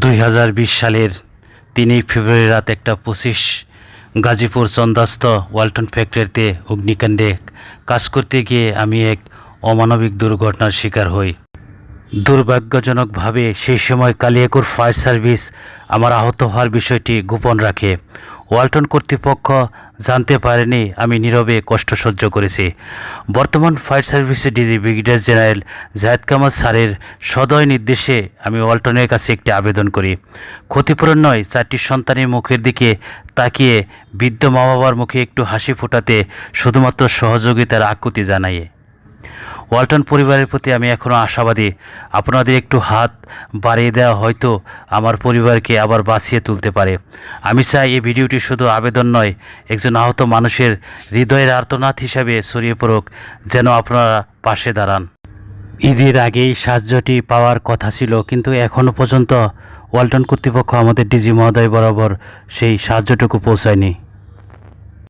দুই হাজার বিশ সালের তিনই ফেব্রুয়ারি রাত একটা পঁচিশ গাজীপুর চন্দাস্ত ওয়ালটন ফ্যাক্টরিতে অগ্নিকাণ্ডে কাজ করতে গিয়ে আমি এক অমানবিক দুর্ঘটনার শিকার হই। দুর্ভাগ্যজনকভাবে সেই সময় কালিয়াকুর ফায়ার সার্ভিস আমার আহত হওয়ার বিষয়টি গোপন রাখে। ওয়ালটন কর্তৃপক্ষ জানতে পারেনি আমি নীরবে কষ্ট সহ্য করেছি। বর্তমান ফায়ার সার্ভিসের DG brigadier general Zahed Kamal স্যারের সদয় নির্দেশে আমি ওয়ালটনের কাছে একটি আবেদন করি। ক্ষতিপূরণ নয়, চারটি সন্তানের মুখের দিকে তাকিয়ে বৃদ্ধ মা বাবার মুখে একটু হাসি ফোটাতে শুধুমাত্র সহযোগিতার আকুতি জানাইয়ে ওয়ালটন পরিবারের প্রতি আমি এখনও আশাবাদী। আপনাদের একটু হাত বাড়িয়ে দেওয়া হয়তো আমার পরিবারকে আবার বাঁচিয়ে তুলতে পারে। আমি চাই এই ভিডিওটি শুধু আবেদন নয়, একজন আহত মানুষের হৃদয়ের আর্তনাদ হিসাবে ছড়িয়ে পড়ুক, যেন আপনারা পাশে দাঁড়ান। ঈদের আগেই সাহায্যটি পাওয়ার কথা ছিল, কিন্তু এখনও পর্যন্ত ওয়ালটন কর্তৃপক্ষ আমাদের ডিজি মহোদয় বরাবর সেই সাহায্যটুকু পৌঁছায়নি।